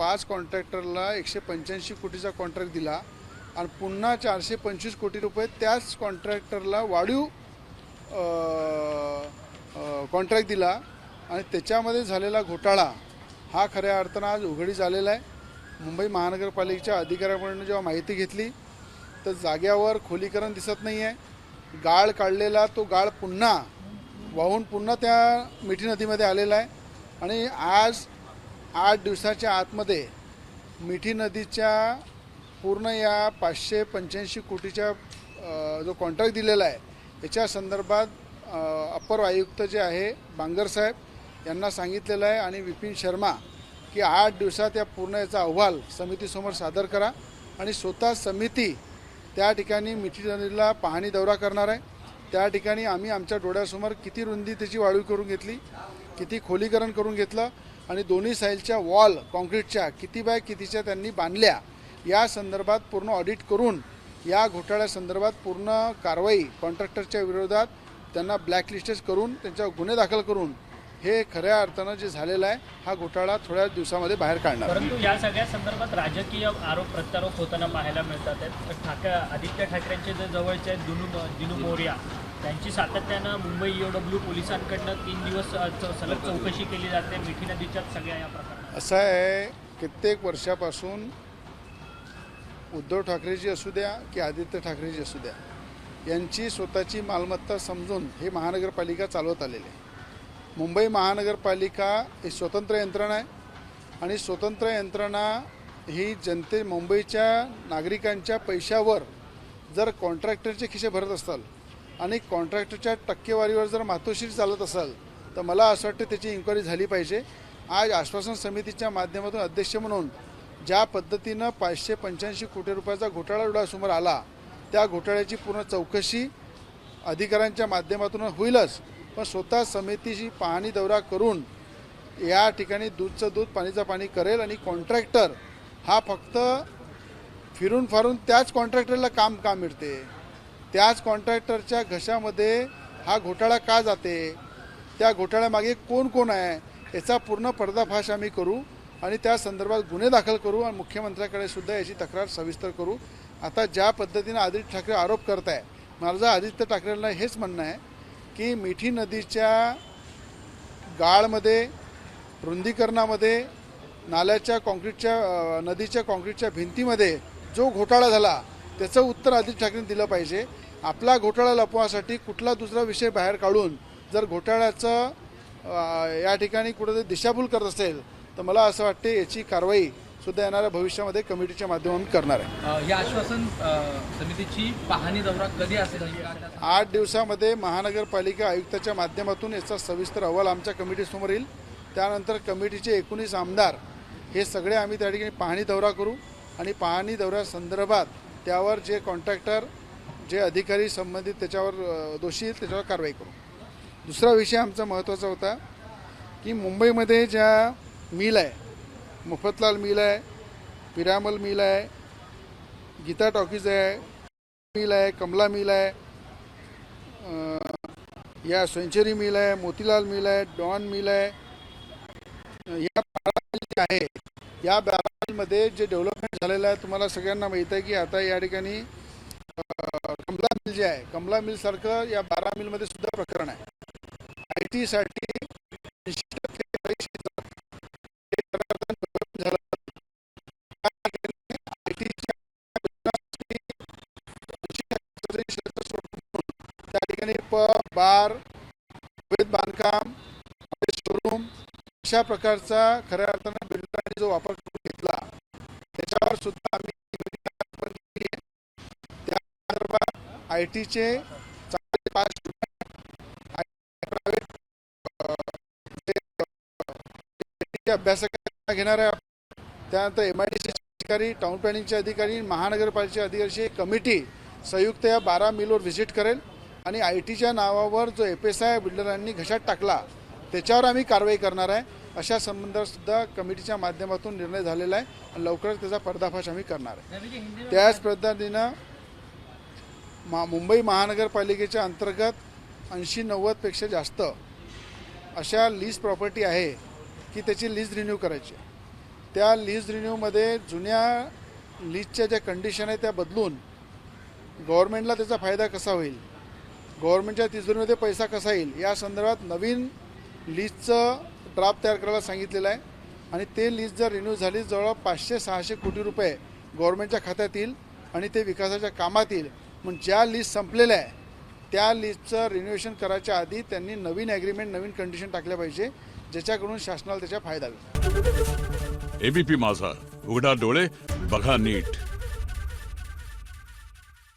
पाच कॉन्ट्रॅक्टरला एकशे पंच्याऐंशी कोटीचा कॉन्ट्रॅक्ट दिला आणि पुन्हा चारशे पंचवीस कोटी रुपये त्याच कॉन्ट्रॅक्टरला वाढीव कॉन्ट्रॅक्ट दिला आणि त्याच्यामध्ये झालेला घोटाळा हा खऱ्या अर्थानं आज उघडीस आलेला आहे. मुंबई महानगरपालिकेच्या अधिकाऱ्याकडून जेव्हा माहिती घेतली तर जाग्यावर खोलीकरण दिसत नाही आहे गाळ काढलेला तो गाळ पुन्हा वाहून पुन्हा त्या मिठी नदीमध्ये आलेला आहे. आणि आज आठ दिवसाच्या आतमध्ये मिठी नदीच्या पूर्ण या पाचशे पंच्याऐंशी कोटीच्या जो कॉन्ट्रॅक्ट दिलेला आहे याच्या संदर्भात अपर आयुक्त जे आहे बांगर साहेब यांना सांगितलेलं आहे आणि विपिन शर्मा की आठ दिवसात या पूर्ण याचा अहवाल समितीसमोर सादर करा आणि स्वतः समिती त्या ठिकाणी मिठी नदीला पाहणी दौरा करणार आहे. त्या ठिकाणी आम्ही आमच्या डोळ्यासमोर किती रुंदी त्याची वाढीव करून घेतली किती खोलीकरण करून घेतलं आणि दोन्ही साईडच्या वॉल कॉन्क्रीटच्या किती बाय कितीच्या त्यांनी बांधल्या या संदर्भात पूर्ण ऑडिट करून या घोटाळ्यासंदर्भात पूर्ण कारवाई कॉन्ट्रॅक्टरच्या विरोधात त्यांना ब्लॅकलिस्टेज करून त्यांच्यावर गुन्हे दाखल करून हे खऱ्या अर्थानं जे झालेलं आहे हा घोटाळा थोड्या दिवसामध्ये बाहेर काढणार. परंतु या सगळ्या संदर्भात राजकीय आरोप प्रत्यारोप होताना पाहायला मिळतात. ठाकरे आदित्य ठाकरेंचे जे जवळचे आहेत दिनू दिनू मोर्या त्यांची सातत्यानं मुंबई ईओडब्ल्यू पोलिसांकडनं तीन दिवस सलग चौकशी केली जाते. मिठी नदीच्या सगळ्या या प्रकरणात. असं आहे कित्येक वर्षापासून उद्धव ठाकरेजी असू द्या की आदित्य ठाकरेजी असू द्या यांची स्वतःची मालमत्ता समजून हे महानगरपालिका चालवत आलेली आहे. मुंबई महानगरपालिका ही स्वतंत्र यंत्रणा आहे आणि स्वतंत्र यंत्रणा ही जनते मुंबईच्या नागरिकांच्या पैशावर जर कॉन्ट्रॅक्टरचे खिसे भरत असाल आणि कॉन्ट्रॅक्टरच्या टक्केवारीवर जर मातोश्री चालत असाल तर मला असं वाटतं त्याची इन्क्वायरी झाली पाहिजे. आज आश्वासन समितीच्या माध्यमातून अध्यक्ष म्हणून ज्या पद्धतीनं पाचशे पंच्याऐंशी कोटी रुपयाचा घोटाळा डोळ्यासमोर आला त्या घोटाळ्याची पूर्ण चौकशी अधिकाऱ्यांच्या माध्यमातून होईलच. पण स्वतः समितीची पाहणी दौरा करून या ठिकाणी दूधचं दूध पाणीचं पाणी करेल आणि कॉन्ट्रॅक्टर हा फक्त फिरून फारून त्याच कॉन्ट्रॅक्टरला काम का मिळते? त्याच कॉन्ट्रॅक्टरच्या घशामध्ये हा घोटाळा का जाते? त्या घोटाळ्यामागे कोण कोण आहे? याचा पूर्ण पर्दाफाश आम्ही करू आणि त्या संदर्भात गुन्हे दाखल करू आणि मुख्यमंत्र्याकडे सुद्धा याची तक्रार सविस्तर करू. आता ज्या पद्धतीनं आदित्य ठाकरे आरोप करत आहे माझं आदित्य ठाकरेंना हेच म्हणणं आहे की मिठी नदीच्या गाळमध्ये रुंदीकरणामध्ये नाल्याच्या कॉन्क्रीटच्या नदीच्या कॉन्क्रीटच्या भिंतीमध्ये जो घोटाळा झाला त्याचं उत्तर आदित्य ठाकरेंनी दिलं पाहिजे. आपला घोटाळा लपवासाठी कुठला दुसरा विषय बाहेर काढून जर घोटाळ्याचं या ठिकाणी कुठेतरी दिशाभूल करत असेल तर मला असं वाटते याची कारवाई सुद्धा येणाऱ्या भविष्यामध्ये कमिटीच्या माध्यमातून करणार आहे. या आश्वासन समितीची पाहणी दौरा कधी असेल? आठ दिवसामध्ये महानगरपालिका आयुक्ताच्या माध्यमातून याचा सविस्तर अहवाल आमच्या कमिटीसमोर येईल. त्यानंतर कमिटीचे एकोणीस आमदार हे सगळे आम्ही त्या ठिकाणी पाहणी दौरा करू. आणि पाहणी दौऱ्यासंदर्भात त्यावर जे कॉन्ट्रॅक्टर जे अधिकारी संबंधित त्याच्यावर दोषी आहेत त्याच्यावर कारवाई करू. दुसरा विषय आमचा महत्त्वाचा होता की मुंबईमध्ये ज्या मिल आहे मुफतलाल मिल आहे पिरामल मिल आहे गीता टॉकीज आहे मिल आहे कमला मिल आहे या सेंचुरी मिल आहे मोतीलाल मिल आहे डॉन मिल आहे या आहे या मध्ये जे डेव्हलपमेंट झालेलं आहे तुम्हाला सगळ्यांना माहीत आहे की आता या ठिकाणी कमला मिल जे आहे कमला मिलसारखं या बारा मिलमध्ये सुद्धा प्रकरण आहे. आय टीसाठी त्या ठिकाणी प पब बार अवैध बांधकाम शोरूम अशा प्रकारचा खऱ्या अर्थानं बिल्डरांनी जो वापर करून सुद्धा आम्ही त्या संदर्भात आय टीचे चांगले पाच अभ्यासक घेणार आहे त्यानंतर एम आय डी सीचे अधिकारी टाउन प्लॅनिंगचे अधिकारी महानगरपालिकेचे अधिकारीची कमिटी संयुक्त या बारा मिलवर व्हिजिट करेल आणि आय टीच्या नावावर जो एफ एस आय बिल्डरांनी घशात टाकला त्याच्यावर आम्ही कारवाई करणार आहे. अशा संबंधात सुद्धा कमिटीच्या माध्यमातून निर्णय झालेला आहे आणि लवकरच त्याचा पर्दाफाश आम्ही करणार आहे. त्याच पद्धतीनं मा मुंबई महानगरपालिकेच्या अंतर्गत ऐंशी नव्वदपेक्षा जास्त अशा लीज प्रॉपर्टी आहे की त्याची लीज रिन्यू करायची. त्या लीज रिन्यूमध्ये जुन्या लीजच्या ज्या कंडिशन आहे त्या बदलून गव्हर्नमेंटला त्याचा फायदा कसा होईल? गव्हर्नमेंटच्या तिजोरीमध्ये पैसा कसा येईल? या संदर्भात नवीन लीजचं ड्राफ्ट तयार करायला सांगितलेलं आहे. आणि ते लीज जर रिन्यू झाली जवळ पाचशे सहाशे कोटी रुपये गव्हर्नमेंटच्या खात्यात येईल आणि ते विकासाच्या कामात येईल. मग ज्या लिस्ट संपलेल्या आहे त्या लिस्टचं रिन्युएशन करायच्या आधी त्यांनी नवीन ॲग्रीमेंट नवीन कंडिशन टाकल्या पाहिजे ज्याच्याकडून शासनाला त्याचा फायदा होईल. एबीपी माझा. उघडा डोळे बघा नीट.